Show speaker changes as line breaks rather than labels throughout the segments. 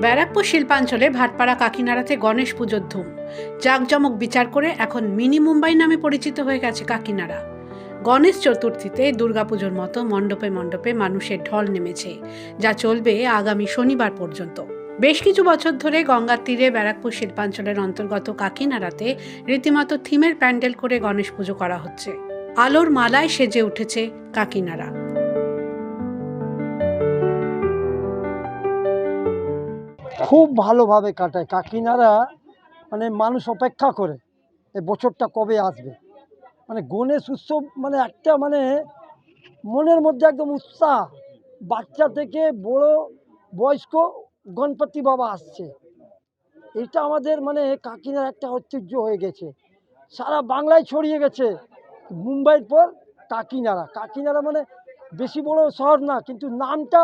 ব্যারাকপুর শিল্পাঞ্চলে ভাটপাড়া কাকিনাড়াতে গণেশ পুজোর ধুম। জাঁকজমক বিচার করে এখন মিনি মুম্বাই নামে পরিচিত হয়ে গেছে কাকিনাড়া। গণেশ চতুর্থীতে দুর্গাপুজোর মতো মণ্ডপে মণ্ডপে মানুষের ঢল নেমেছে, যা চলবে আগামী শনিবার পর্যন্ত। বেশ কিছু বছর ধরে গঙ্গার তীরে ব্যারাকপুর শিল্পাঞ্চলের অন্তর্গত কাকিনাড়াতে রীতিমতো থিমের প্যান্ডেল করে গণেশ পুজো করা হচ্ছে। আলোর মালায় সেজে উঠেছে কাকিনাড়া।
খুব ভালোভাবে কাটায়। কাকিনারা মানে মানুষ অপেক্ষা করে এই বছরটা কবে আসবে। মানে গণেশ উৎসব মানে একটা মানে মনের মধ্যে একদম উৎসাহ। বাচ্চা থেকে বড় বয়স্ক গণপতি বাবা আসছে। এটা আমাদের মানে কাকিনার একটা ঐতিহ্য হয়ে গেছে। সারা বাংলায় ছড়িয়ে গেছে মুম্বাইয়ের পর কাকিনারা। কাকিনারা মানে বেশি বড় শহর না, কিন্তু নামটা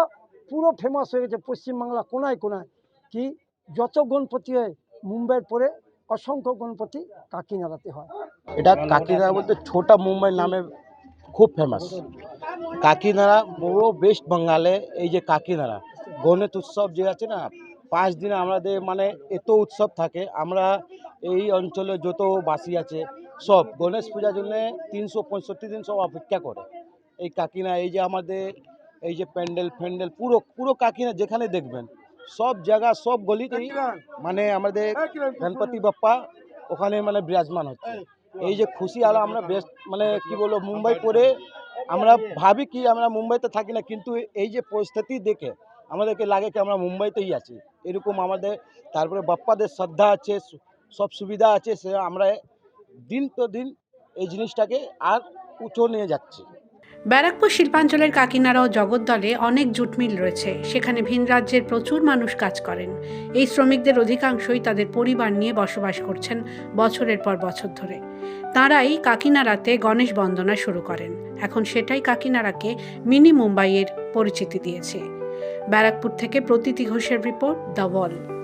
পুরো ফেমাস হয়ে গেছে পশ্চিমবাংলা কোনায় কোনায়। কি যত গণপতি হয়, মুম্বাইয়ের পরে অসংখ্য গণপতি কাকিনাড়াতে হয়।
এটা কাকিনাড়া বলতে ছোটা মুম্বাই নামে খুব ফেমাস কাকিনাড়া পুরো ওয়েস্ট বেঙ্গলে এই যে কাকিনাড়া, গণেশ উৎসব যে আছে না, পাঁচ দিন আমাদের মানে এত উৎসব থাকে, আমরা এই অঞ্চলে যত বাসী আছে, সব গণেশ পূজার জন্য তিনশো পঁয়ষট্টি দিন সব অপেক্ষা করে। এই কাকিনা এই যে আমাদের এই যে প্যান্ডেল, ফ্যান্ডেল, পুরো পুরো কাকিনা যেখানে দেখবেন সব জায়গা সব গলিতেই মানে আমাদের গণপতি বাপ্পা ওখানে মানে বিরাজমান হচ্ছে। এই যে খুশি আলো আমরা বেশ মানে কি বলব মুম্বাই করে আমরা ভাবি কি আমরা মুম্বাইতে থাকি না কিন্তু এই যে পরিস্থিতি দেখে আমাদেরকে লাগে কি আমরা মুম্বাইতেই আছি। এরকম আমাদের তারপরে বাপ্পাদের শ্রদ্ধা আছে সব সুবিধা আছে সে আমরা দিন তো দিন এই জিনিসটাকে আর উঁচু নিয়ে যাচ্ছি।
ব্যারাকপুর শিল্পাঞ্চলের কাকিনাড়া ও জগদ্দলে অনেক জুটমিল রয়েছে। সেখানে ভিন রাজ্যের প্রচুর মানুষ কাজ করেন। এই শ্রমিকদের অধিকাংশই তাদের পরিবার নিয়ে বসবাস করছেন বছরের পর বছর ধরে। তাঁরাই কাকিনাড়াতে গণেশ বন্দনা শুরু করেন। এখন সেটাই কাকিনাড়াকে মিনি মুম্বাইয়ের পরিচিতি দিয়েছে। ব্যারাকপুর থেকে প্রতীতি ঘোষের রিপোর্ট দ্য ওয়াল